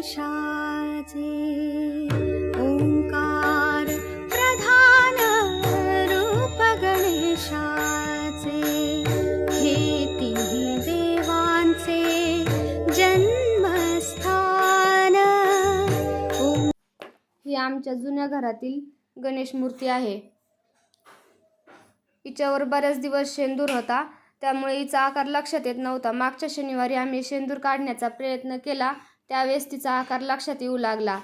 गणेशाचे ओंकार प्रधान रूप गणेशाचे हे तिन्ही देवांचे जन्मस्थान. ही आमच्या जुन्या घरातील गणेश मूर्ती आहे. हिच्यावर बऱ्याच दिवस शेंदूर होता त्यामुळे हिचा आकार लक्षात येत नव्हता. मागच्या शनिवारी आम्ही शेंदूर काढण्याचा प्रयत्न केला त्यावेळेस तिचा आकार लक्षात येऊ लागला.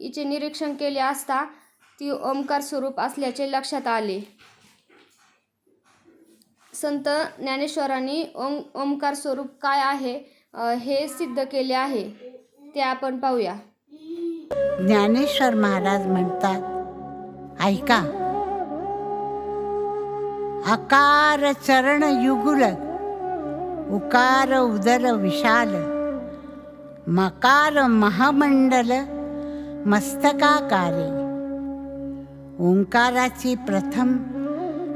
हिचे निरीक्षण केले असता ती ओंकार स्वरूप असल्याचे लक्षात आले. संत ज्ञानेश्वरांनी ओं ओंकार स्वरूप काय आहे हे सिद्ध केले आहे ते आपण पाहूया. ज्ञानेश्वर महाराज म्हणतात ऐका अकार चरण युगुल उकार उदर विशाल मकार महामंडल मस्तकाकारे. ओंकाराची प्रथम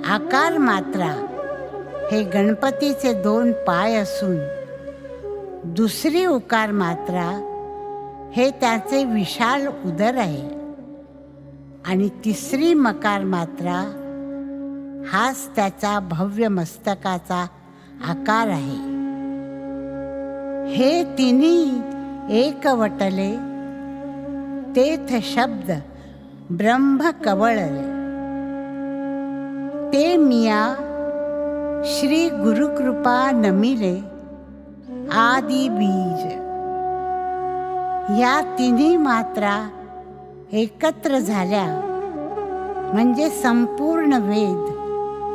आकार मात्रा हे गणपतीचे दोन पाय असून दुसरी उकार मात्रा हे त्याचे विशाल उदर आहे. आणि तिसरी मकार मात्रा हाच त्याचा भव्य मस्तकाचा आकार आहे. हे तिन्ही एकवटले तेथ शब्द ब्रह्म कवळले ते मिया श्री गुरुकृपा नमिले आदि बीज या तिन्ही मात्रा एकत्र झाल्या म्हणजे संपूर्ण वेद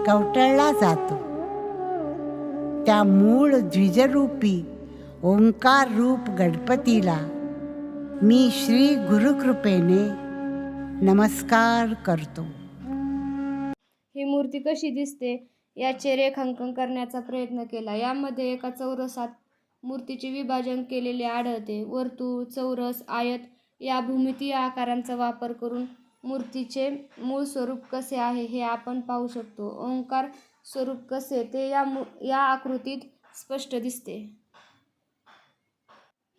कवटळला जातो. त्या मूळ द्विजरूपी ओंकार रूप गणपतीला मी श्री गुरुकृपेने नमस्कार करतो. ही मूर्ती कशी दिसते? याचे रेखांकन करण्याचा प्रयत्न केला. यामध्ये एका चौरसात मूर्तीचे विभाजन केलेले आढळते. वर्तुळ चौरस आयत या भूमितीय आकारांचा वापर करून मूर्तीचे मूळ स्वरूप कसे आहे हे आपण पाहू शकतो. ओंकार स्वरूप कसे? ते या मू या आकृतीत स्पष्ट दिसते.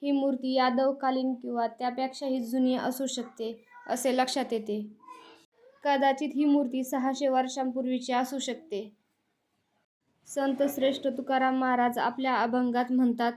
ही मूर्ती यादवकालीन किंवा त्यापेक्षाही जुनी असू शकते असे लक्षात येते. कदाचित ही मूर्ती सहाशे वर्षांपूर्वीची असू शकते. संत श्रेष्ठ तुकाराम महाराज आपल्या अभंगात म्हणतात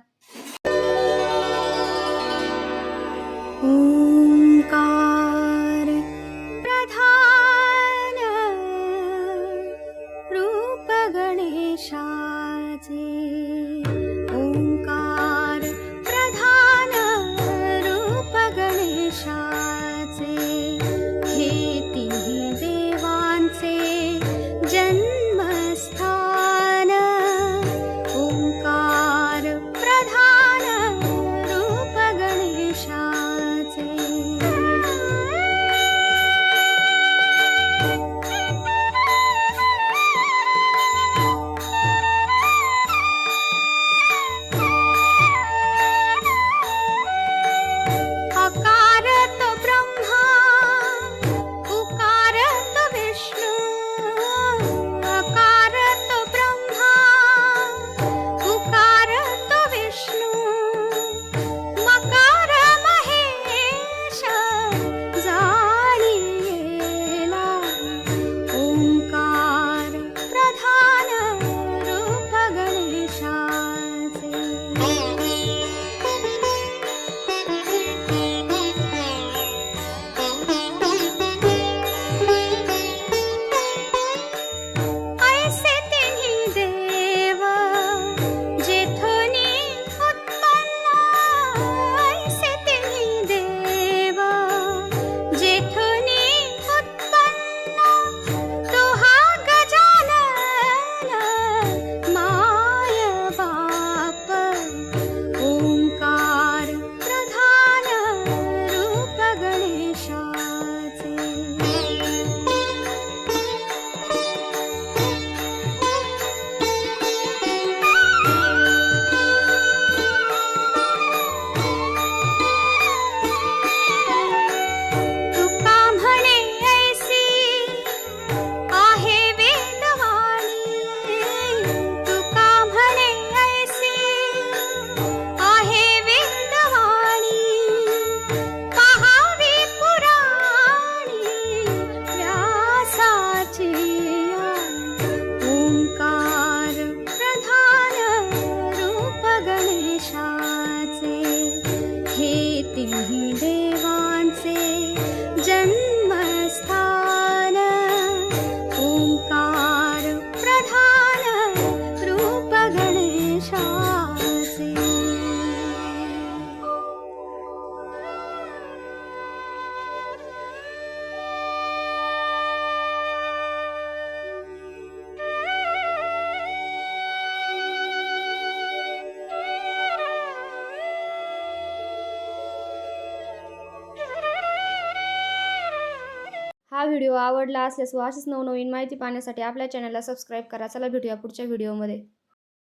हा व्हिडिओ आवडला असल्यास व अशीच नवनवीन माहिती पाहण्यासाठी आपल्या चॅनलला सबस्क्राईब करा. चला भेटूया पुढच्या व्हिडिओमध्ये.